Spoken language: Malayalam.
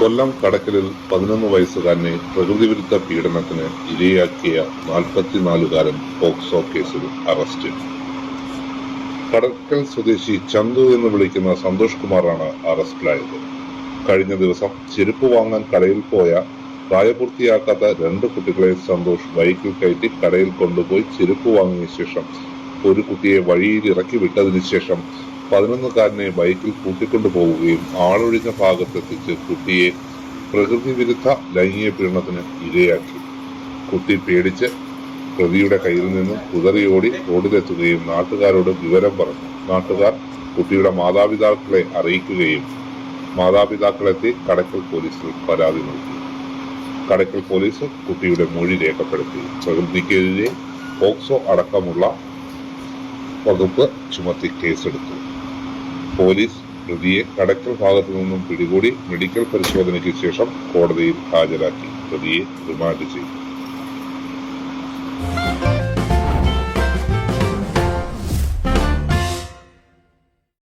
കൊല്ലം കടക്കലിൽ പതിനൊന്ന് വയസ്സുകാരനെ പ്രകൃതിവിരുദ്ധ പീഡനത്തിന് ഇരയാക്കിയ നാൽപ്പത്തിനാലുകാരൻ പോക്സോ കേസിൽ അറസ്റ്റ്. കടക്കൽ സ്വദേശി ചന്തു എന്ന് വിളിക്കുന്ന സന്തോഷ് കുമാറാണ് അറസ്റ്റിലായത്. കഴിഞ്ഞ ദിവസം ചെരുപ്പ് വാങ്ങാൻ കടയിൽ പോയ പ്രായപൂർത്തിയാക്കാത്ത രണ്ട് കുട്ടികളെ സന്തോഷ് ബൈക്കിൽ കയറ്റി കടയിൽ കൊണ്ടുപോയി ചെരുപ്പ് വാങ്ങിയ ശേഷം ഒരു കുട്ടിയെ വഴിയിൽ ഇറക്കി വിട്ടതിന് ശേഷം പതിനൊന്നുകാരനെ ബൈക്കിൽ കൂട്ടിക്കൊണ്ടു പോവുകയും ആളൊഴിഞ്ഞ ഭാഗത്തെത്തിച്ച് കുട്ടിയെ പ്രകൃതി വിരുദ്ധ ലൈംഗിക പീഡനത്തിന് ഇരയാക്കി. കുട്ടി പേടിച്ച് പ്രതിയുടെ കയ്യിൽ നിന്നും കുതറിയോടി റോഡിലെത്തുകയും നാട്ടുകാരോട് വിവരം പറഞ്ഞു. നാട്ടുകാർ കുട്ടിയുടെ മാതാപിതാക്കളെ അറിയിക്കുകയും മാതാപിതാക്കളെത്തി കടക്കൽ പോലീസിൽ പരാതി നൽകി. കടക്കൽ പോലീസ് കുട്ടിയുടെ മൊഴി രേഖപ്പെടുത്തി. പ്രകൃതിക്കെതിരെ പോക്സോ അടക്കമുള്ള വകുപ്പ് ചുമത്തി കേസെടുത്തു. പോലീസ് പ്രതിയെ കടക്കൽ ഭാഗത്തു നിന്നും പിടികൂടി മെഡിക്കൽ പരിശോധനയ്ക്ക് ശേഷം കോടതിയിൽ ഹാജരാക്കി. പ്രതിയെ റിമാൻഡ് ചെയ്തു.